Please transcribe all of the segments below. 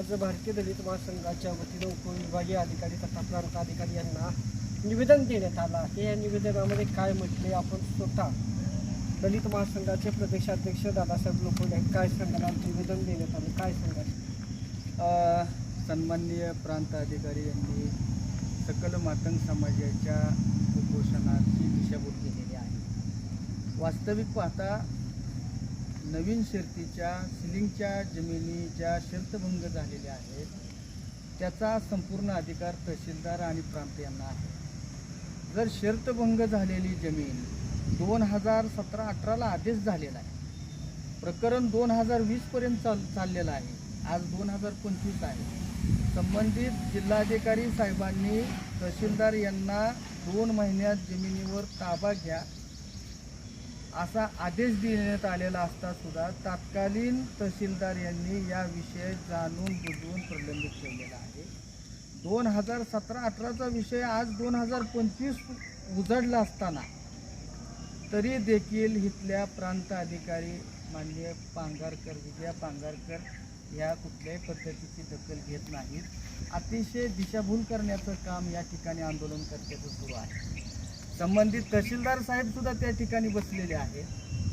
आज भारतीय दलित महासंघाच्या वतीनं उपविभागीय अधिकारी तथा प्रांत अधिकारी यांना निवेदन देण्यात आलं हे या निवेदनामध्ये काय म्हटले आपण स्वतः दलित महासंघाचे प्रदेशाध्यक्ष दादासाहेब लोखंडे काय संघाला निवेदन देण्यात आलं. काय सांगाल? सन्माननीय प्रांत अधिकारी यांनी सकल मातंग समाजाच्या उपोषणाची दिशाभूल केलेली आहे. वास्तविक पाहता नवीन शर्तीच्या सिलिंगच्या जमिनी ज्या शर्तभंग झालेल्या आहेत त्याचा संपूर्ण अधिकार तहसीलदार आणि प्रांत यांना आहे. जर शर्तभंग झालेली जमीन दोन हजार सतरा अठराला आदेश झालेला आहे प्रकरण दोन हजार वीसपर्यंत चाल चाललेलं आहे आज दोन हजार पंचवीस आहे. संबंधित जिल्हाधिकारी साहेबांनी तहसीलदार यांना दोन महिन्यात जमिनीवर ताबा घ्या असा आदेश देण्यात आलेला असता सुद्धा तात्कालीन तहसीलदार यांनी या विषय जाणून बुजवून प्रलंबित केलेला आहे. दोन हजार सतरा अठराचा विषय आज दोन हजार पंचवीस उजडला असताना तरी देखील इथल्या प्रांत अधिकारी माननीय पांगारकर विजया पांगारकर या कुठल्याही पद्धतीची दखल घेत नाहीत. अतिशय दिशाभूल करण्याचं काम या ठिकाणी आंदोलनकर्त्याचं सुरू आहे. संबंधित तहसीलदार साहेब सुद्धा त्या ठिकाणी बसलेले आहेत.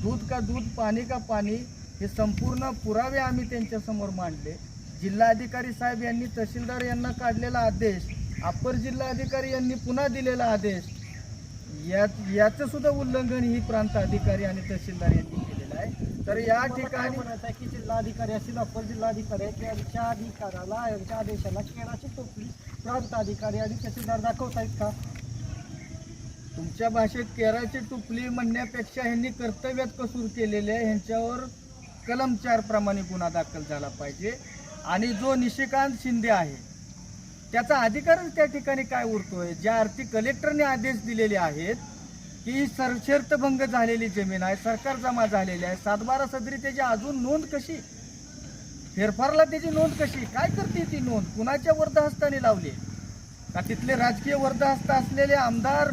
दूध का दूध पाणी का पाणी हे संपूर्ण पुरावे आम्ही त्यांच्यासमोर मांडले. जिल्हाधिकारी साहेब यांनी तहसीलदार यांना काढलेला आदेश अप्पर जिल्हाधिकारी यांनी पुन्हा दिलेला आदेश यात याचं सुद्धा उल्लंघन ही प्रांत अधिकारी आणि तहसीलदार यांनी केलेलं आहे. तर या ठिकाणी आहे की जिल्हाधिकारी असतील अप्पर जिल्हाधिकारी आहेत यांच्या अधिकाराला यांच्या आदेशाला केराची टोपली प्रांत अधिकारी आणि तहसीलदार दाखवत आहेत का? तुमच्या भाषेत केराची टुपली म्हणण्यापेक्षा ह्यांनी कर्तव्यात कसूर केलेले आहे ह्यांच्यावर कलम चार प्रमाणे गुन्हा दाखल झाला पाहिजे. आणि जो निशिकांत शिंदे आहे त्याचा अधिकारच त्या ठिकाणी काय उरतोय? ज्या अर्थी कलेक्टरने आदेश दिलेले आहेत की ही सरशर्तभंग झालेली जमीन आहे सरकार जमा झालेली आहे सातबारा सदरी त्याची अजून नोंद कशी? फेरफारला त्याची नोंद कशी? काय करते ती नोंद? कुणाच्या वर्धहस्ताने लावली का तिथले राजकीय वर्धहस्त असलेले आमदार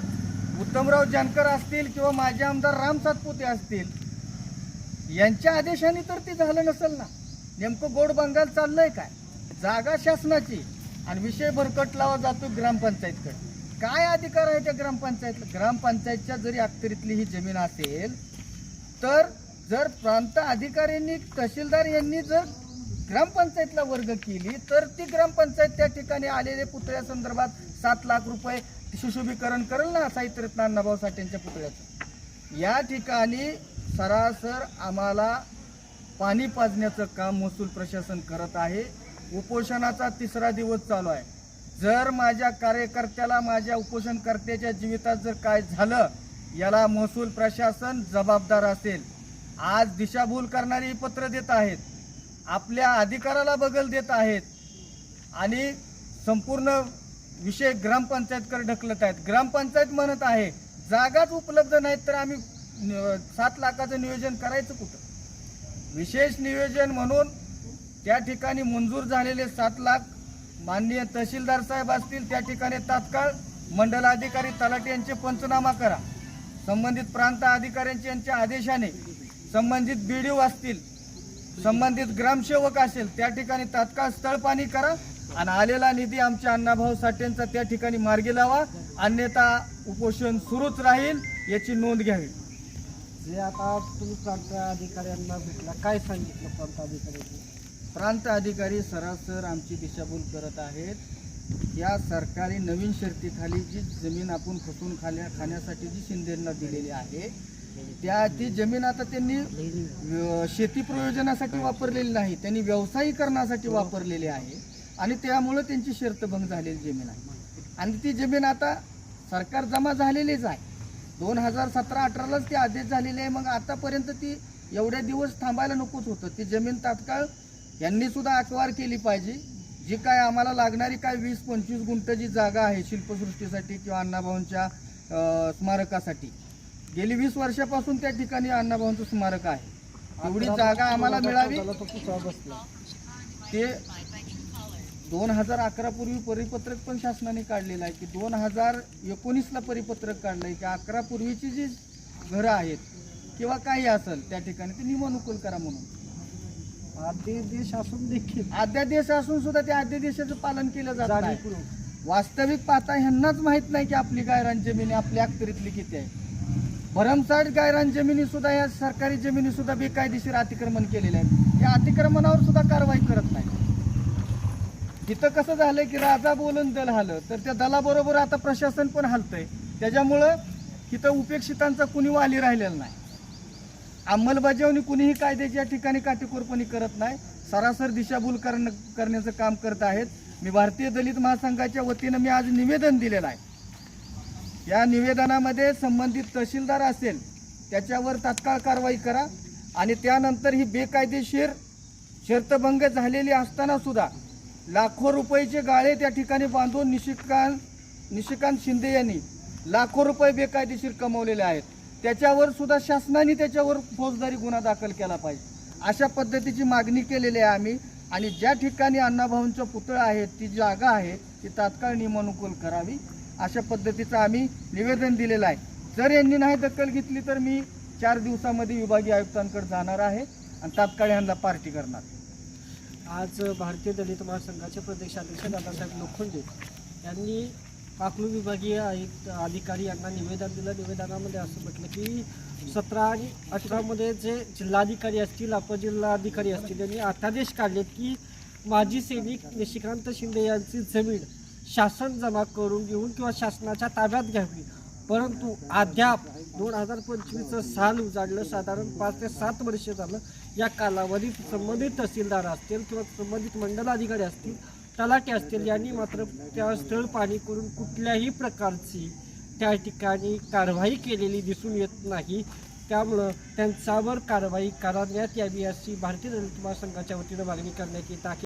उत्तमराव जानकर असतील किंवा माझे आमदार राम सातपुते असतील यांच्या आदेशाने तर ते झालं नसेल ना? नेमकं गोड बंगाल चाललंय काय? जागा शासनाची आणि विषय भरकट लावा जातो ग्रामपंचायतकडे. काय अधिकार आहे त्या ग्रामपंचायतला ग्रामपंचायतच्या जरी अखत्यारीतली ही जमीन असेल तर जर प्रांत अधिकाऱ्यांनी तहसीलदार यांनी जर ग्रामपंचायतला वर्ग केली तर ती ग्रामपंचायत त्या ठिकाणी आलेल्या पुतळ्या संदर्भात सात लाख रुपये सुशोभीकरण करेल ना साहित्यरत्न अण्णाभाऊ साठेंच्या पुतळ्याचं? या ठिकाणी सरासर आम्हाला पाणी पाजण्याचं काम महसूल प्रशासन करत आहे. उपोषणाचा तिसरा दिवस चालू आहे. जर माझ्या कार्यकर्त्याला माझ्या उपोषणकर्त्याच्या जीवितात जर काय झालं याला महसूल प्रशासन जबाबदार असेल. आज दिशाभूल करणारी पत्र देत आहेत. आपल्या अधिकाराला बगल देत आहेत. आणि संपूर्ण विषय ग्रामपंचायतकडे ढकलत आहेत. ग्रामपंचायत म्हणत आहे जागाच उपलब्ध नाहीत तर आम्ही सात लाखाचं नियोजन करायचं कुठं? विशेष नियोजन म्हणून त्या ठिकाणी मंजूर झालेले सात लाख माननीय तहसीलदार साहेब असतील त्या ठिकाणी तात्काळ मंडलाधिकारी तलाठी यांचे पंचनामा करा. संबंधित प्रांत अधिकाऱ्यांचे यांच्या आदेशाने संबंधित बी असतील संबंधित ग्रामसेवक असेल त्या ठिकाणी तात्काळ स्थळपाणी करा. आणि आलेला निधी आमच्या अण्णाभाऊ साठेंचा त्या ठिकाणी मार्गी लावा. अन्यथा उपोषण सुरूच राहील याची नोंद घ्यावी. जे आता तुम्ही प्रांत अधिकाऱ्यांना भेटला काय सांगितलं प्रांत अधिकाऱ्यांनी? प्रांत अधिकारी सरासर आमची दिशाभूल करत आहेत. या सरकारी नवीन शर्तीखाली जी जमीन आपण खसून खाल्या खाण्यासाठी जी शिंदेना दिलेली आहे त्या ती जमीन आता त्यांनी शेती प्रयोजनासाठी वापरलेली नाही त्यांनी व्यावसायीकरणासाठी वापरलेली आहे. आणि त्यामुळं त्यांची शर्तभंग झालेली जमीन आहे. आणि ती जमीन आता सरकार जमा झालेलीच आहे. दोन हजार सतरा अठरालाच ती आदेश झालेली आहे. मग आतापर्यंत ती एवढ्या दिवस थांबायला नकोच होतं. ती जमीन तात्काळ यांनी सुद्धा अकवार केली पाहिजे. जी काय आम्हाला लागणारी काय वीस पंचवीस गुंठ जी जागा आहे शिल्पसृष्टीसाठी किंवा अण्णाभाऊंच्या स्मारकासाठी. गेली वीस वर्षापासून त्या ठिकाणी अण्णाभाऊंचं स्मारक आहे. एवढी जागा आम्हाला मिळावी. ते दोन हजार अकरा पूर्वी परिपत्रक पण शासनाने काढलेलं आहे की दोन हजार एकोणीसला परिपत्रक काढलं आहे की अकरा पूर्वीची जी घरं आहेत किंवा काही असेल त्या ठिकाणी ते निवडणुकूल करा म्हणून. अध्यादेश असून देखील अध्यादेश असून सुद्धा त्या अध्यादेशाचं पालन केलं जात नाही. वास्तविक पाहता ह्यांनाच माहीत नाही की आपली गायरान जमिनी आपल्या अखत्यारीतली किती आहे. भरमसाठ गायरान जमिनी सुद्धा या सरकारी जमिनी सुद्धा बेकायदेशीर अतिक्रमण केलेले आहेत या अतिक्रमणावर सुद्धा कारवाई करत नाही. इथं कसं झालं की राजा बोलून दल हालं तर त्या दलाबरोबर आता प्रशासन पण हलतंय. त्याच्यामुळं इथं उपेक्षितांचा कुणी वाली राहिलेला नाही. अंमलबजावणी कुणीही कायद्याच्या ठिकाणी काटेकोरपणे करत नाही. सरासर दिशाभूल करण करण्याचं काम करत आहेत. मी भारतीय दलित महासंघाच्या वतीनं मी आज निवेदन दिलेलं आहे. या निवेदनामध्ये संबंधित तहसीलदार असेल त्याच्यावर तात्काळ कारवाई करा आणि त्यानंतर ही बेकायदेशीर शर्तभंग झालेली असताना सुद्धा लाखो रुपयाचे गाळे त्या ठिकाणी बांधून निशिकांत निशिकांत शिंदे यांनी लाखो रुपये बेकायदेशीर कमवलेले आहेत. त्याच्यावर सुद्धा शासनाने त्याच्यावर फौजदारी गुन्हा दाखल केला पाहिजे. अशा पद्धतीची मागणी केलेली आहे आम्ही. आणि ज्या ठिकाणी अण्णाभाऊंचा पुतळा आहे ती जागा आहे ती तात्काळ नियमानुकूल करावी. अशा पद्धतीचं आम्ही निवेदन दिलेलं आहे. जर यांनी नाही दखल घेतली तर मी चार दिवसामध्ये विभागीय आयुक्तांकडे जाणार आहे आणि तात्काळ यांना पार्टी करणार. आज भारतीय दलित महासंघाचे प्रदेशाध्यक्ष दादासाहेब लोखंडे यांनी पाकलू विभागीय आयुक्त अधिकारी यांना निवेदन दिलं. निवेदनामध्ये असं म्हटलं की सतरा आणि अठरामध्ये जे जिल्हाधिकारी असतील अपजिल्हाधिकारी असतील यांनी अध्यादेश काढलेत की माजी सैनिक निशिकांत शिंदे यांची जमीन शासन जमा करून घेऊन किंवा शासनाच्या ताब्यात घ्यावी. परंतु अद्याप दोन हजार पंचवीसचं साल उजाडलं. साधारण पाच ते सात वर्ष झालं. या कालावधीत संबंधित तहसीलदार असतील किंवा संबंधित मंडलाधिकारी असतील तलाटे असतील यांनी मात्र त्या स्थळ पाणी करून कुठल्याही प्रकारची त्या ठिकाणी कारवाई केलेली दिसून येत नाही. त्यामुळं त्यांच्यावर कारवाई करण्यात यावी अशी भारतीय दलित महासंघाच्या वतीनं मागणी करण्यात येत आहे.